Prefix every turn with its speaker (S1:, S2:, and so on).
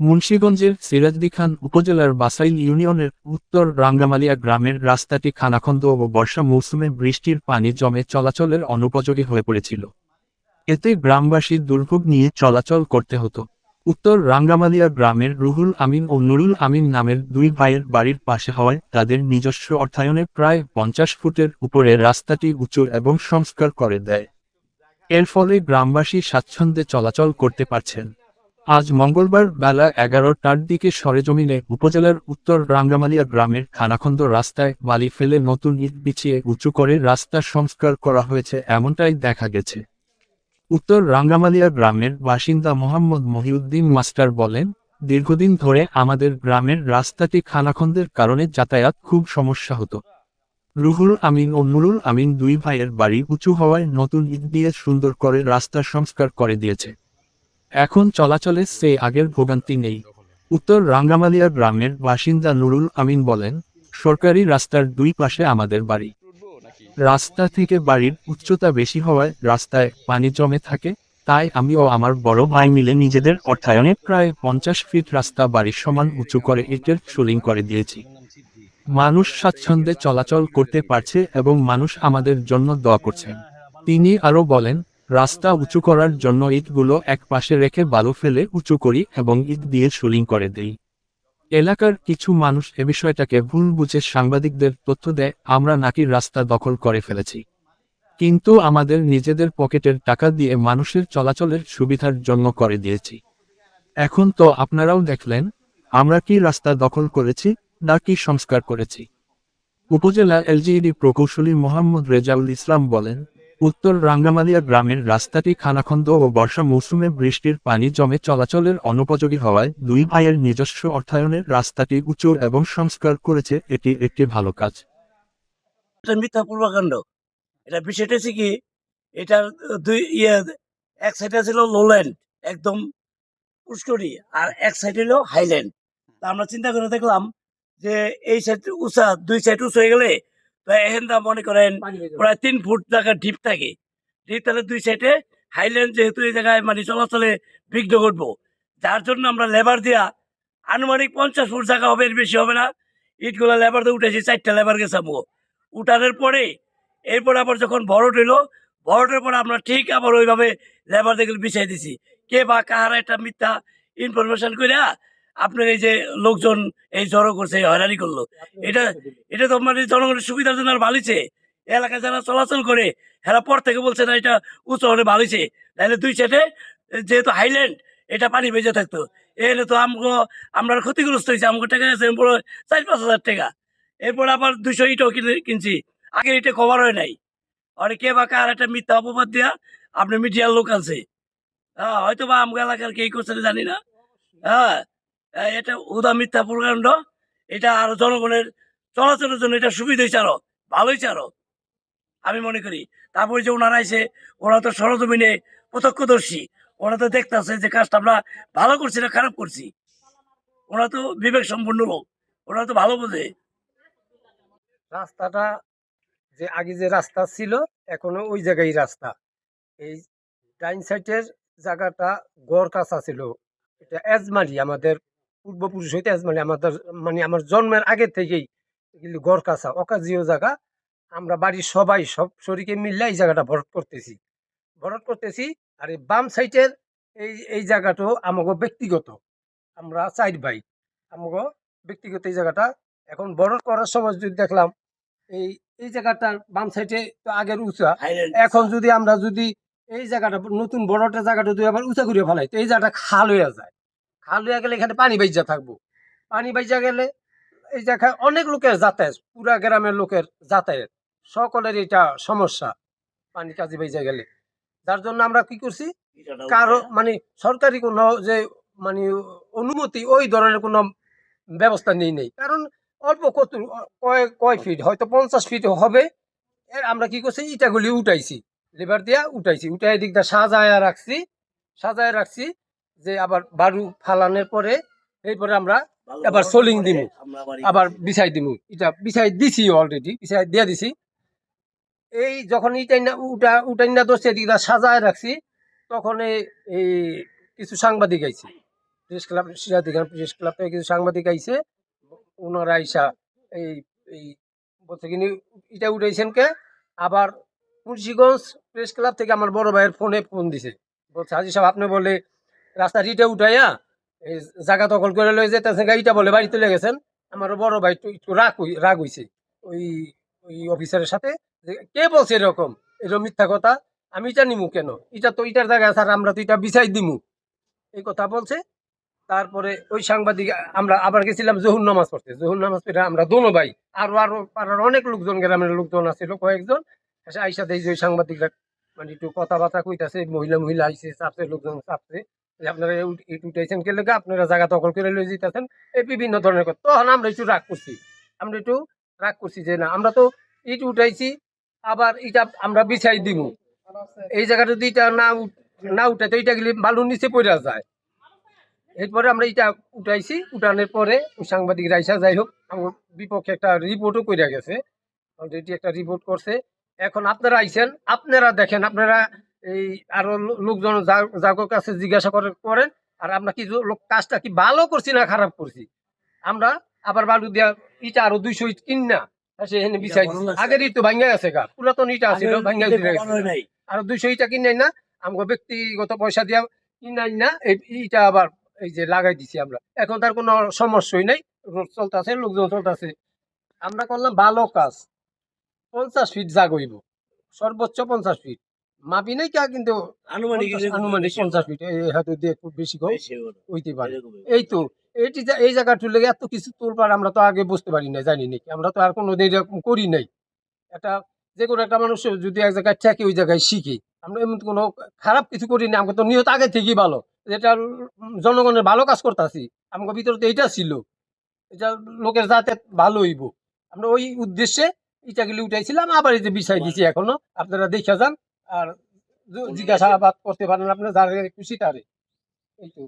S1: মুন্সিগঞ্জের সিরাজদি খান উপজেলার বাসাইল ইউনিয়নের উত্তর রাঙ্গামালিয়া গ্রামের রাস্তাটি খানাখন্দ ও বর্ষা মৌসুমে বৃষ্টির পানি জমে চলাচলের অনুপযোগী হয়ে পড়েছিল। এতে গ্রামবাসীর দুর্ভোগ নিয়ে চলাচল করতে হতো। উত্তর রাঙ্গামালিয়া গ্রামের রুহুল আমিন ও নুরুল আমিন নামের দুই ভাইয়ের বাড়ির পাশে হওয়ায় তাদের নিজস্ব অর্থায়নে প্রায় পঞ্চাশ ফুটের উপরে রাস্তাটি উঁচু এবং সংস্কার করে দেয়। এর ফলে গ্রামবাসী স্বাচ্ছন্দ্যে চলাচল করতে পারছেন। আজ মঙ্গলবার বেলা এগারোটার দিকে সরেজমিনে উপজেলার উত্তর রাঙ্গামালিয়া গ্রামের খানাখন্দ রাস্তায় বালি ফেলে নতুন ইট বিছিয়ে উঁচু করে রাস্তা সংস্কার করা হয়েছে এমনটাই দেখা গেছে। উত্তর রাঙ্গামালিয়া গ্রামের বাসিন্দা মোহাম্মদ মহিউদ্দিন মাস্টার বলেন, দীর্ঘদিন ধরে আমাদের গ্রামের রাস্তাটি খানাখন্দের কারণে যাতায়াত খুব সমস্যা হতো। রুহুল আমিন ও নুরুল আমিন দুই ভাইয়ের বাড়ি উঁচু হওয়ায় নতুন ইট দিয়ে সুন্দর করে রাস্তা সংস্কার করে দিয়েছে। এখন চলাচলে সে আগের ভোগান্তি নেই। উত্তর রাঙ্গামালিয়া গ্রামের বাসিন্দা নুরুল আমিন বলেন, সরকারি রাস্তার দুই পাশে আমাদের বাড়ি। রাস্তা থেকে বাড়ির উচ্চতা বেশি হওয়ায় রাস্তায় পানি জমে থাকে, তাই আমি ও আমার বড় ভাই মিলে নিজেদের অর্থায়নে প্রায় পঞ্চাশ ফিট রাস্তা বাড়ির সমান উঁচু করে ইটের সুলিং করে দিয়েছি। মানুষ স্বাচ্ছন্দ্যে চলাচল করতে পারছে এবং মানুষ আমাদের জন্য দোয়া করছেন। তিনি আরও বলেন রাস্তা উঁচু করার জন্য ইটগুলো এক পাশে রেখে বালু ফেলে উঁচু করি এবং ইট দিয়ে সুলিং করে দিই। এলাকার কিছু মানুষ এ বিষয়টাকে ভুল বুঝে সাংবাদিকদের তথ্য দেয়, আমরা নাকি রাস্তা দখল করে ফেলেছি। কিন্তু আমাদের নিজেদের পকেটের টাকা দিয়ে মানুষের চলাচলের সুবিধার জন্য করে দিয়েছি। এখন তো আপনারাও দেখলেন, আমরা কি রাস্তা দখল করেছি, না কি সংস্কার করেছি? উপজেলা এলজিইডি প্রকৌশলী মোহাম্মদ রেজাউল ইসলাম বলেন উত্তর রাঙ্গামালিয়া গ্রামের রাস্তাটি খানাখন্দ ও বর্ষা মৌসুমে বৃষ্টির পানি জমে চলাচলের অনুপযোগী হওয়ায় দুই ভাইয়ের নিজস্ব অর্থায়নের রাস্তাটি উঁচু এবং সংস্কার করেছে, এটি একটি ভালো কাজ।
S2: এটা মিথ্যা পূর্বাকাণ্ড। এটা বিষয়টা কি, এটার দুই ইয়ে এক সাইডে ছিল লোল্যান্ড একদম পুষ্করি, আর এক সাইড হাইল্যান্ড তা আমরা চিন্তা করে দেখলাম যে এই সাইড উঁচা, দুই সাইড উঁচু হয়ে গেলে এখানটা মনে করেন প্রায় তিন ফুট জায়গা ঢিপ থাকে। ঢিপ তাহলে দুই সাইডে হাইল্যান্ড যেহেতু এই জায়গায় মানে চলাচলে বিঘ্ন ঘটবো। যার জন্য আমরা লেবার দিয়া আনুমানিক পঞ্চাশ ফুট জায়গা হবে এর বেশি হবে না। ইটগুলা লেবার দিয়ে উঠেছি চারটা লেবার গেছে আমগো। উঠানোর পরে এরপর আবার যখন ভরট হইল ভরটের পরে আমরা ঠিক আবার ওইভাবে লেবার দেখলে বিছাই দিছি। কে বা কাহার একটা মিথ্যা ইনফরমেশন কইরা আপনার এই যে লোকজন এই জড়ো করছে হয়রানি করল। এটা এটা তো মানে জনগণের সুবিধার জন্য আর ভালিছে এলাকায় যারা চলাচল করে হেরা পর থেকে বলছে না এটা উঁচু হলে ভালিছে তাহলে দুই সাইডে যেহেতু হাইল্যান্ড এটা পানি বেজে থাকতো। এলে তো আমগো আমরা ক্ষতিগ্রস্ত হয়েছে। আমগো টাকা আছে পুরো চার পাঁচ হাজার টাকা। এরপর আবার দুশো ইটও কিনে- কিনছি। আগে এটা কভার হয় নাই। আর কে বা কার একটা মিথ্যা অপবাদ দিয়া আপনি মিডিয়ার লোক আছে হ্যাঁ হয়তো বা আমগো এলাকার কে করছে জানি না। হ্যাঁ। এটা উদা মিথ্যা প্রকাণ্ড। এটা আরও জনগণের চলাচলের জন্য এটা সুবিধা হয়েছে আরও, ভালো হয়েছে আরও, আমি মনে করি। তারপরে যে ওনারা এসে ওরা তো সরজমিনে প্রত্যক্ষদর্শী, ওরা তো দেখতেছে যে কাজটা আমরা ভালো করছি না খারাপ করছি। ওরা তো বিবেক সম্পন্ন লোক, ওরা তো ভালো বোঝে।
S3: রাস্তাটা যে আগে যে রাস্তা ছিল, এখনও ওই জায়গায় রাস্তা। এই ডাইন সাইডের জায়গাটা গড় কাঁচা ছিল। এটা এজমালি আমাদের পূর্বপুরুষ হইতে মানে আমাদের মানে আমার জন্মের আগে থেকেই এগুলি গড় কাঁচা অকাজিও জায়গা। আমরা বাড়ির সবাই সব শরীকে মিললে এই জায়গাটা ভরট করতেছি। ভরট করতেছি আর এই বাম সাইডের এই এই জায়গাটাও আমাকে ব্যক্তিগত। আমরা চাইড ভাই। আমাকে ব্যক্তিগত এই জায়গাটা। এখন ভরট করার সময় যদি দেখলাম এই এই জায়গাটার বাম সাইডে তো আগের উঁচা। এখন যদি আমরা যদি এই জায়গাটা নতুন বড়টা জায়গাটা যদি আবার উঁচা করে ফেলাই তো এই জায়গাটা খাল হয়ে যায়। খাল হয়ে গেলে এখানে পানি বাইজা থাকব। পানি বাইজা গেলে এই জায়গায় অনেক লোকের যাতায়াত পুরা গ্রামের লোকের যাতায়াত সকলের এটা সমস্যা পানি কাজে বাইজা গেলে। যার জন্য আমরা কি করছি? কারও মানে সরকারি কোনো যে মানে অনুমতি ওই ধরনের কোনো ব্যবস্থা নেই নেই। কারণ অল্প কত কয় কয় ফিট হয়তো পঞ্চাশ ফিট হবে। এর আমরা কি করছি? ইটাগুলি উঠাইছি। লেবার দিয়া উঠাইছি। উঠাই দিকটা সাজায়া রাখছি। সাজায় রাখছি। যে আবার বারু ফালানোর পরে এরপরে আমরা এবার সোলিং দিমু। আবার বিছাই দিমু। এটা বিছাই দিছি অলরেডি বিছাই দিয়ে দিছি। এই যখন ইটাই না উঠা উঠাই না ধরছে এদিকটা সাজায় রাখছি তখন এই এই কিছু সাংবাদিক আইছে। Press club Sirajdikhan press club থেকে কিছু সাংবাদিক আইছে। ওনারা আইসা এই এই বলছে কিনি এটা উঠাইছেন কে? আবার মুন্সিগঞ্জ প্রেস ক্লাব থেকে আমার বড় ভাইয়ের ফোনে ফোন দিছে। বলছে হাজি সাহেব আপনি বলে রাস্তা ইটা উঠাইয়া জায়গা দখল করে লয়ে যেতেছে গাড়িটা বলে বাড়ি তুলে গেছেন। আমার বড় ভাই একটু একটু রাগ রাগ হইছে। ওই ওই অফিসারের সাথে যে কে বলছে এরকম? এরকম মিথ্যা কথা? আমি এটা নিমু কেন? এটা তো এটার জায়গা স্যার আমরা তো এটা বিচাই দিমু। এই কথা বলছে। তারপরে ওই সাংবাদিক, আমরা আবার গেছিলাম জহুর নামাজ পড়তে। জহুর নামাজ পড়ে আমরা দোনো ভাই, আরও আরও পাড়ার অনেক লোকজন, গ্রামের লোকজন আছিল কয়েকজন। আইসা যে ওই সাংবাদিকরা মানে একটু কথাবার্তা কইতাছে, মহিলা মহিলা আইসে চাপছে, লোকজন চাপছে। যে আপনারা উঠ- উঠাইছেন কে লেগে আপনারা জায়গা দখল করে লয়ে যেতেছেন এই বিভিন্ন ধরনের কথা। তখন আমরা একটু রাগ করছি। আমরা একটু রাগ করছি যে না, আমরা তো ইট উঠাইছি, আবার এটা আমরা বিছাই দিব এই জায়গাটা যদি এটা না না উঠাই তো এটা গেলে বালুর নিচে পড়ে যায়। এরপরে আমরা এটা উঠাইছি। উঠানোর পরে সাংবাদিক রাইসা যাই হোক, আমার বিপক্ষে একটা রিপোর্টও করে গেছে। অলরেডি একটা রিপোর্ট করছে। এখন আপনারা আইছেন, আপনারা দেখেন, আপনারা এই আরও লোকজন যাগোর কাছে জিজ্ঞাসা করে করেন আর আমরা কি লোক কাজটা কি ভালো করছি না খারাপ করছি? আমরা আবার বালু দিয়া ইটা আরও দুইশো ইট কিনা সেখানে
S2: বড়
S3: দিছি।
S2: লাগছে।
S3: আগের ইট তো ভাঙ্গা গেছে গা পুরাতন ইটা
S2: আগে
S3: ভাঙ্গা আর দুইশো ইটা কিনাই না আমাকে ব্যক্তিগত পয়সা দিয়া কিনাই না এই ইটা আবার এই যে লাগাই দিছি আমরা। এখন তার কোনো সমস্যাই নাই রোড চলতেছে লোকজন চলতেছে। আমরা করলাম ভালো কাজ পঞ্চাশ ফিট জাগইব সর্বোচ্চ পঞ্চাশ ফিট। মাপি নাই কা কিন্তু
S2: আনুমানিক
S3: পঞ্চাশ- আনুমানিক পঞ্চাশ ফিট হাতে দিয়ে একটু বেশি কম হইতে পারে। এই তো এইটি এই জায়গা তুলে এত কিছু তোলবার আমরা তো আগে বুঝতে পারি না জানি নাকি আমরা তো আর কোনো এরকম করি নাই। একটা যে কোনো একটা মানুষ যদি এক জায়গায় থাকে ওই জায়গায় শিখি। আমরা এমন কোনো খারাপ কিছু করি না আমাকে তো নিয়ত আগে থেকেই ভালো। যেটা জনগণের ভালো কাজ করতেছি আমাকে ভিতরে তো এইটা ছিল। এটা লোকের যাতে ভালো হইব। আমরা ওই উদ্দেশ্যে ইটাগুলি উঠাইছিলাম আবার এই যে বিছাই দিছি এখনও। আপনারা দেখে যান আর জিজ্ঞাসাবাদ করতে পারেন আপনার যারা খুশি তারে এই তো।